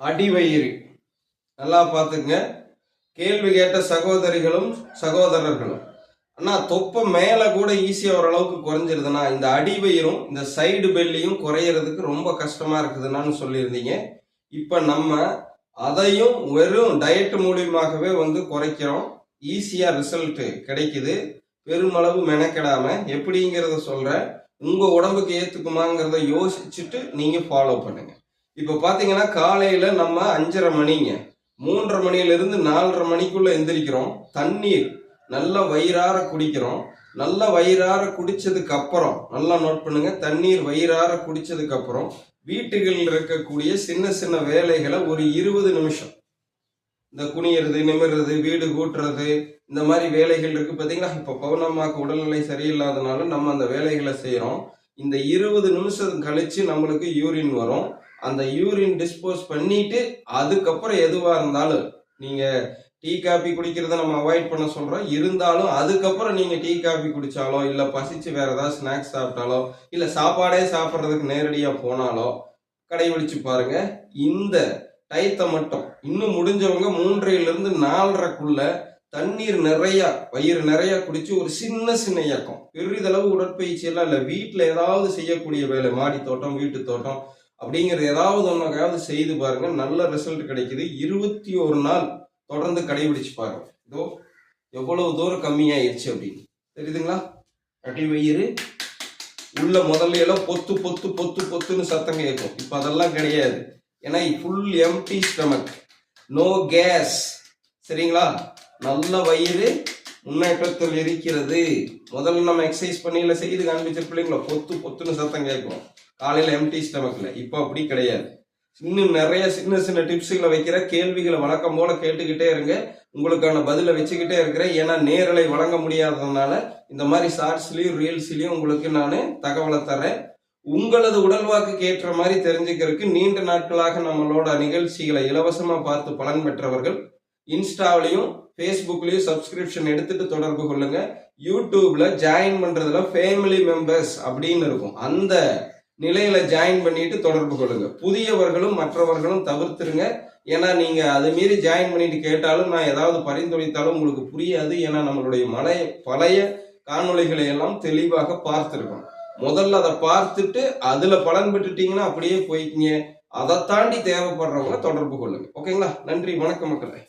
அடிவயிறு. நல்லா பார்த்துங்க கேள்வி கேட்ட சகோதரிகளும் சகோதரர்களும் அண்ணா தொப்பை மேலே கூட ஈஸியாக ஓரளவுக்கு குறைஞ்சிருதுண்ணா. இந்த அடிவயிறும் இந்த சைடு பெல்லியும் குறையிறதுக்கு ரொம்ப கஷ்டமாக இருக்குதுன்னு சொல்லியிருந்தீங்க. இப்போ நம்ம அதையும் வெறும் டயட் மூலியமாகவே வந்து குறைக்கிறோம். ஈஸியாக ரிசல்ட்டு கிடைக்குது. பெருமளவு மெனக்கெடாம எப்படிங்கிறத சொல்கிறேன் உங்கள் உடம்புக்கு ஏற்றுக்குமாங்கிறத யோசிச்சுட்டு நீங்கள் ஃபாலோ பண்ணுங்கள் இப்போ பார்த்தீங்கன்னா காலையில் நம்ம அஞ்சரை மணிங்க. மூன்றரை மணியிலிருந்து நாலரை மணிக்குள்ள எந்திரிக்கிறோம். தண்ணீர் நல்லா வயிறார குடிக்கிறோம். நல்ல வயிறார குடித்ததுக்கு அப்புறம் நல்லா நோட் பண்ணுங்க தண்ணீர் வயிறார குடித்ததுக்கு அப்புறம் வீட்டுகளில் இருக்கக்கூடிய சின்ன சின்ன வேலைகளை ஒரு இருபது நிமிஷம். இந்த குனியறது நிமிர்றது வீடு கூட்டுறது இந்த மாதிரி வேலைகள் இருக்கு பார்த்தீங்களா இப்போ பௌர்ணமாக்கு உடல்நிலை சரியில்லாதனால நம்ம அந்த வேலைகளை செய்கிறோம் இந்த இருபது நிமிஷம் கழிச்சு நம்மளுக்கு யூரின் வரும். அந்த யூரின் டிஸ்போஸ் பண்ணிட்டு அதுக்கப்புறம் எதுவா இருந்தாலும் நீங்க டீ காபி குடிக்கிறத நம்ம அவாய்ட் பண்ண சொல்றோம். இருந்தாலும் அதுக்கப்புறம் நீங்க டீ காபி குடிச்சாலோ இல்ல பசிச்சு வேற ஏதாவது ஸ்நாக்ஸ் சாப்பிட்டாலோ இல்ல சாப்பாடே சாப்பிட்றதுக்கு நேரடியா போனாலோ கடைபிடிச்சு பாருங்க. இந்த டயத்தை மட்டும் இன்னும் முடிஞ்சவங்க மூன்றையிலிருந்து நாலரைக்குள்ள தண்ணீர் நிறைய வயிறு நிறைய குடிச்சு ஒரு சின்ன சின்ன இயக்கம். பெரிதளவு உடற்பயிற்சி எல்லாம் இல்லை. வீட்டில் ஏதாவது செய்யக்கூடிய வேலை. மாடி தோட்டம் வீட்டு தோட்டம் அப்படிங்கிற ஏதாவது ஒன்றாவது செய்து பாருங்க. நல்ல ரிசல்ட் கிடைக்குது. இருபத்தி ஒரு நாள் தொடர்ந்து கடைபிடிச்சு பாருங்க. இதோ எவ்வளவு தூரம் கம்மியாயிருச்சு அப்படின்னு. தெரியுதுங்களா? அடி வயிறு உள்ள முதல்ல எல்லாம் பொத்து பொத்து பொத்து பொத்துன்னு சத்தம் கேட்கும். இப்போ அதெல்லாம் கிடையாது. ஏன்னா full empty stomach no gas சரிங்களா? நல்ல வயிறு முன்னேற்றத்தில் இருக்கிறது. முதல்ல நம்ம எக்ஸசைஸ் பண்ணியில செய்து காண்பிச்ச பொத்து பொத்துன்னு சத்தம் கேட்கும். காலையில் எம்டி ஸ்டமக்கில் இப்போ அப்படி கிடையாது. இன்னும் நிறைய சின்ன சின்ன டிப்ஸுகளை வைக்கிற கேள்விகளை வழக்கம் போல கேட்டுக்கிட்டே இருங்க. உங்களுக்கான பதிலை வச்சுக்கிட்டே இருக்கிறேன். ஏன்னா நேரலை வழங்க முடியாததுனால இந்த மாதிரி ஷார்ட்ஸ்லையும் ரீல்ஸ்லையும் உங்களுக்கு நான் தகவலை தரேன் உங்களது உடல்வாக்குக்கு ஏற்ற மாதிரி தெரிஞ்சுக்கிறதுக்கு நீண்ட நாட்களாக நம்மளோட நிகழ்ச்சிகளை இலவசமாக பார்த்து பலன் பெற்றவர்கள் இன்ஸ்டாவிலையும் ஃபேஸ்புக்லேயும் சப்ஸ்கிரிப்ஷன் எடுத்துட்டு தொடர்பு கொள்ளுங்க. யூடியூப்ல ஜாயின் பண்றதுல ஃபேமிலி மெம்பர்ஸ் அப்படின்னு இருக்கும். அந்த நிலையில ஜாயின் பண்ணிட்டு தொடர்பு கொள்ளுங்க. புதியவர்களும் மற்றவர்களும் தவிர்த்துருங்க. ஏன்னா நீங்க அது மீறி ஜாயின் பண்ணிட்டு கேட்டாலும் நான் ஏதாவது பரிந்துரைத்தாலும் உங்களுக்கு புரியாது. ஏன்னா நம்மளுடைய மலைய பழைய காணொளிகளை எல்லாம் தெளிவாக பார்த்துருக்கோம். முதல்ல அதை பார்த்துட்டு அதுல பலன் பெற்றுட்டீங்கன்னா அப்படியே போய்க்கிங்க அதை தாண்டி தேவைப்படுறவங்க தொடர்பு கொள்ளுங்க. ஓகேங்களா? நன்றி. வணக்கம் மக்களே.